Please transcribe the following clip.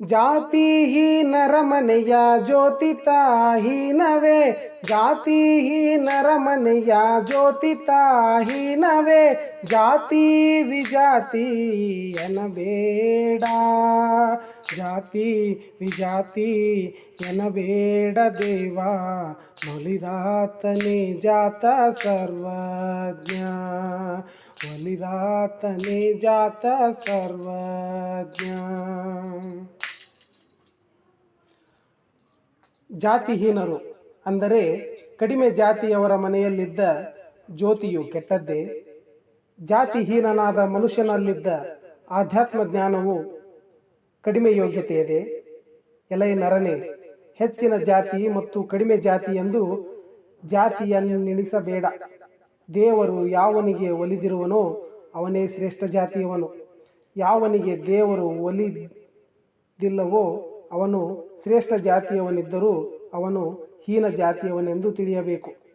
ಜಾತಿಹೀನರ ಮನೆಯ ಜ್ಯೋತಿತಾಹೀನವೇ ಜಾತಿಹೀನರ ಮನೆಯ ಜ್ಯೋತಿತಾಹೀನವೇ ಜಾತಿ ವಿಜಾತಿ ಎನಬೇಡ ಜಾತಿ ವಿಜಾತಿ ಎನಬೇಡ ದೇವ ಒಲಿದಾತನೇ ಜಾತ ಸರ್ವಜ್ಞ ಒಲಿದಾತನೇ ಜಾತ ಸರ್ವಜ್ಞ ಜಾತಿಹೀನರು ಅಂದರೆ ಕಡಿಮೆ ಜಾತಿಯವರ ಮನೆಯಲ್ಲಿದ್ದ ಜ್ಯೋತಿಯು ಕೆಟ್ಟದ್ದೇ? ಜಾತಿಹೀನನಾದ ಮನುಷ್ಯನಲ್ಲಿದ್ದ ಆಧ್ಯಾತ್ಮ ಜ್ಞಾನವು ಕಡಿಮೆ ಯೋಗ್ಯತೆಯಿದೆ? ಎಲೈ ನರನೆ, ಹೆಚ್ಚಿನ ಜಾತಿ ಮತ್ತು ಕಡಿಮೆ ಜಾತಿ ಎಂದು ಜಾತಿಯನ್ನೆಣಿಸಬೇಡ. ದೇವರು ಯಾವನಿಗೆ ಒಲಿದಿರುವನೋ ಅವನೇ ಶ್ರೇಷ್ಠ ಜಾತಿಯವನು. ಯಾವನಿಗೆ ದೇವರು ಒಲಿದಿಲ್ಲವೋ ಅವನು ಶ್ರೇಷ್ಠ ಜಾತಿಯವನಿದ್ದರೂ ಅವನು ಹೀನ ಜಾತಿಯವನೆಂದು ತಿಳಿಯಬೇಕು.